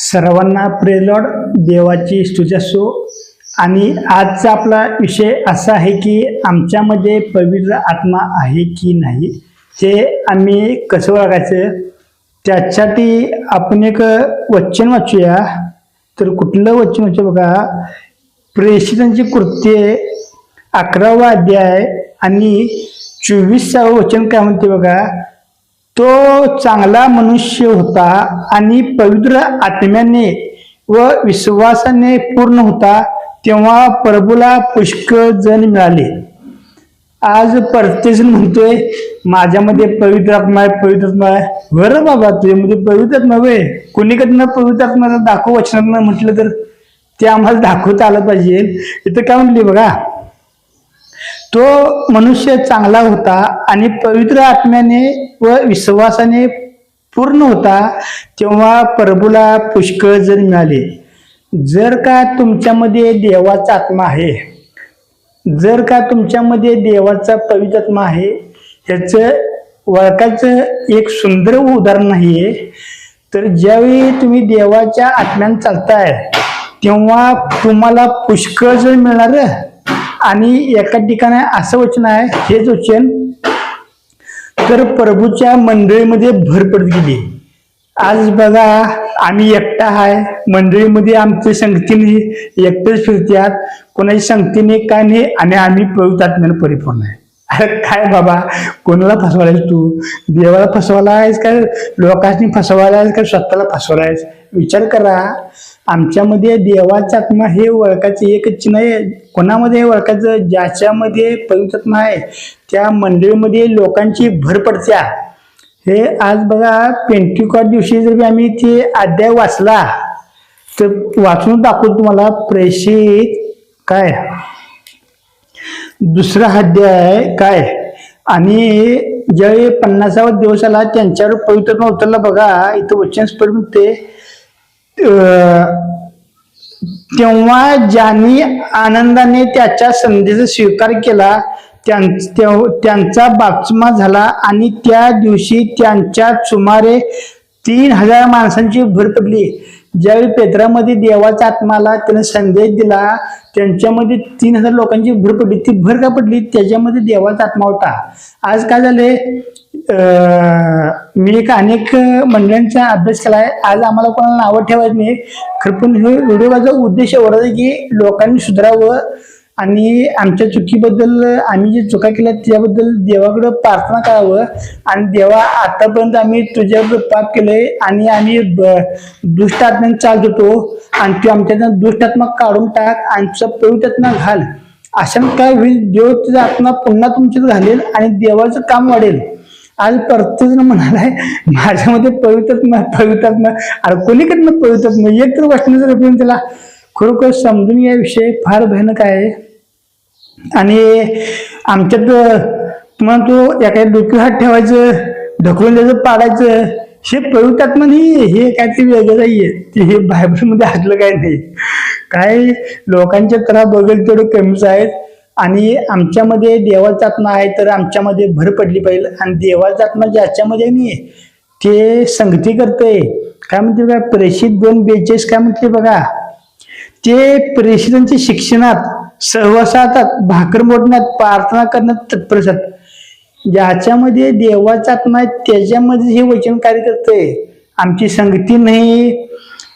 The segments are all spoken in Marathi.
सर्वांना प्रेलॉड देवाची स्तुती आणि आजचा आपला विषय असा आहे की आमच्यामध्ये पवित्र आत्मा आहे की नाही हे आम्ही कसं ओळखायचं? त्यासाठी आपण एक वचन वाचूया. तर कुठलं वचन वाचू बघा. प्रेषितांची कृत्ये अकरावा अध्याय आणि चोवीसावं वचन काय म्हणते बघा? तो चांगला मनुष्य होता आणि पवित्र आत्म्याने व विश्वासाने पूर्ण होता तेव्हा प्रभूला पुष्कळ जण मिळाले. आज प्रत्येकजण म्हणतोय माझ्यामध्ये पवित्र आत्मा आहे पवित्र आत्मा आहे. बरं बाबा तुझ्यामध्ये पवित्र आत्मा वे कोणीकडनं पवित्र आत्म्याला दाखव वचनात म्हटलं तर ते आम्हाला दाखवता आलं पाहिजे. इथं काय म्हणले बघा? तो मनुष्य चांगला होता आणि पवित्र आत्म्याने व विश्वासाने पूर्ण होता तेव्हा प्रभूला पुष्कळ जर मिळाले. जर का तुमच्यामध्ये देवाचा आत्मा आहे जर का तुमच्यामध्ये देवाचा पवित्र आत्मा आहे ह्याचं वळखाचं एक सुंदर उदाहरण आहे तर ज्यावेळी तुम्ही देवाच्या आत्म्यानं चालताय तेव्हा तुम्हाला पुष्कळ जर मिळणार. आणि एका ठिकाणी असं वचन आहे हेच वचन तर प्रभूच्या मंडळीमध्ये भर पडत गेली. आज बघा आम्ही एकटा आहे मंडळीमध्ये आमच्या संगतीने एकटेच फिरत्यात कोणाची संगतीने काय नाही आणि आम्ही पवित्र आत्म्यानं परिपूर्ण आहे. अरे काय बाबा? कोणाला फसवायला तू? देवाला फसवायला आहेस का? लोकांनी फसवायला आहेस का? स्वतःला फसवायला आहेस विचार करा. आमच्यामध्ये देवाचा आत्मा हे ओळखायचं एकच नाही कोणामध्ये ओळखायचं? ज्याच्यामध्ये पवित्र आत्मा आहे. त्या मंडळीमध्ये लोकांची भर पडत्या. हे आज बघा पेंटिकॉट दिवशी जर आम्ही ते अध्याय वाचला तर वाचून दाखवू तुम्हाला प्रेषित काय? दुसरा अध्याय काय? आणि ज्यावेळी पन्नासावा दिवस आला त्यांच्यावर पवित्र उतरला बघा इथं वचन स्पष्ट म्हणते तेव्हा ज्यांनी आनंदाने त्याच्या संधीचा स्वीकार केला त्यां- त्यांचा बाप्तिस्मा झाला आणि त्या दिवशी त्यांच्या सुमारे तीन हजार माणसांची भर पडली. ज्यावेळी पेत्रामध्ये देवाचा आत्माला त्याने संदेश दिला त्यांच्यामध्ये तीन हजार लोकांची भर पडली. ती भर का पडली? त्याच्यामध्ये देवाचा आत्मा होता. आज काय झाले मी एक अनेक मंडळांचा अभ्यास केलाय. आज आम्हाला कोणाला नावं ठेवायचं नाही. खरं पण हे व्हिडिओचा उद्देश एवढा की लोकांनी सुधारावं. आणि आमच्या चुकीबद्दल आम्ही जे चुका केल्या त्याबद्दल देवाकडं प्रार्थना करावं. आणि देवा आतापर्यंत आम्ही तुझ्याबद्दल पाप केलंय आणि आम्ही ब- दुष्ट आत्म्याने चालत होतो आणि तू आमच्यातनं दुष्टात्मा काढून टाक आणि तुझा पवित्रात्मा घाल. अशा काय होईल. देव तुझा आत्मा पुन्हा तुमच्यात घालेल आणि देवाचं काम वाढेल. आज प्रत्येकजण म्हणालाय माझ्यामध्ये पवित्रात्मा पवित्रात्मा अरे कोणीकडनं पवित्रात्मा एक तर वाचण्याचा त्याला खरोखर समजून या विषय फार भयानक आहे. आणि आमच्यात तुम्हाला तो एखाद्या डोकी हात ठेवायचं ढकलून त्याचं पाडायचं हे प्रवृत्तात नाही हे काय ते वेगळं नाहीये. ते हे बायबलमध्ये हातलं काय नाही. काय लोकांच्या तरा बघेल तेवढं कमीच आहेत. आणि आमच्यामध्ये देवाचा आत्मा आहे तर आमच्यामध्ये भर पडली पाहिजे. आणि देवाचा आत्मा ज्याच्यामध्ये नाही ते संगती करते काय म्हणते बघा प्रेषित दोन बेचाळीस काय म्हणते बघा ते प्रेषितांच्या शिक्षणात सहवासात भाकर मोडण्यात प्रार्थना करण्यात तत्पर असतात ज्याच्यामध्ये देवाचा आत्मा आहे त्याच्यामध्ये हे वचन कार्य करते आमची संगती नाही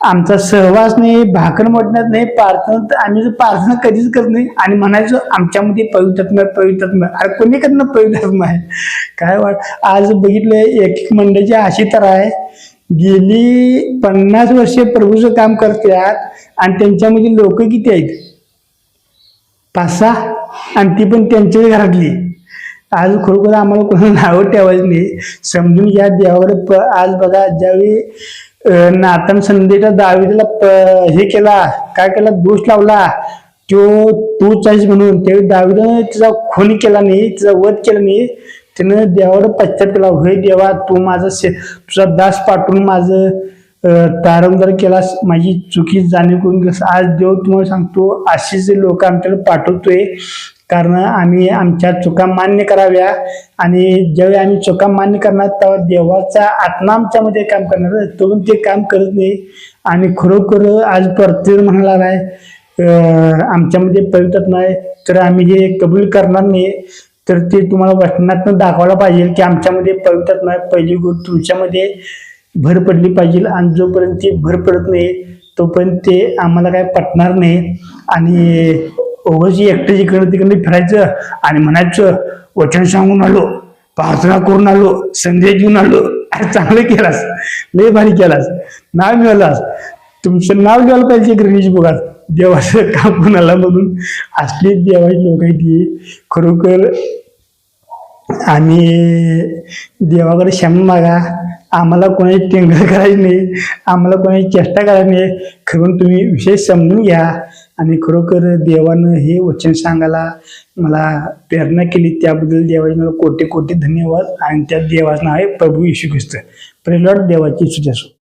आमचा सहवास नाही भाकर मोडण्यात नाही प्रार्थना तर आम्ही प्रार्थना कधीच करत नाही आणि म्हणायचो आमच्यामध्ये पवित्रात्मा आहे, पवित्रात्मा कोणी करणं कोणीकडनं पवित्रात्मा आहे? काय वाट आज बघितलं एक एक मंडळाची अशी तर आहे. गेली पन्नास वर्षे प्रभूचं काम करतात आणि त्यांच्यामध्ये लोक किती आहेत? पाच सहा आणि ती पण त्यांच्याच घरातली. आज खरोखर आम्हाला कोणाला नावं ठेवायचं नाही. समजून घ्या देवाकडे प आज बघा ज्यावेळी नातन नातान संदेशा दावीला प- हे केला काय केला दोष लावला तो तूच आहेस म्हणून. त्यावेळी दावीनं तिचा खून केला नाही तिचा वध केला नाही. तिनं देवावर पश्चात केला होय देवा तू माझा से तुझा दास पाठवून माझं अं, केलास माझी चुकी जाणीव करून कसं आज देव तुम्हाला सांगतो अशीच लोक आमच्याकडे पाठवतोय. कारण आम्ही आमच्या चुका मान्य कराव्या आणि ज्यावेळी आम्ही चुका मान्य करणार तेव्हा देवाचा आत्मा आमच्यामध्ये काम करणार तो ते काम करत नाही. आणि खरोखर आज परतीर म्हणाला आहे आमच्यामध्ये पवित्रता नाही. तर आम्ही हे कबूल करणार नाही. तर ते तुम्हाला वचनातनं दाखवायला पाहिजे की आमच्यामध्ये पवित्रता नाही. पहिली गोष्ट तुमच्यामध्ये भर पडली पाहिजे आणि जोपर्यंत ती भर पडत नाही तोपर्यंत ते आम्हाला काय पटणार नाही. आणि ओघशी एकटं इकडं तिकडे फिरायचं आणि म्हणायचं वचन सांगून आलो प्रार्थना करून आलो संदेश घेऊन आलो. चांगलं केलास लय भारी केलास. नाव मिळालास. तुमचं नाव घ्यायला पाहिजे गणेश बघा देवाचं काम कोणाला म्हणून? असली देवाची लोक आहे ती खरोखर आम्ही देवाकडे क्षमा मागा. आम्हाला कोणाची टेंगळ करायची नाही. आम्हाला कोणाची चेष्टा करायची नाही. खरं तुम्ही विषय समजून घ्या. आणि खरोखर देवानं हे वचन सांगायला मला प्रेरणा केली. त्याबद्दल देवाचे मला कोटी कोटी धन्यवाद. आणि त्या देवाचं नाव आहे प्रभू येशू ख्रिस्त. प्रेलॉड देवाची सुजासू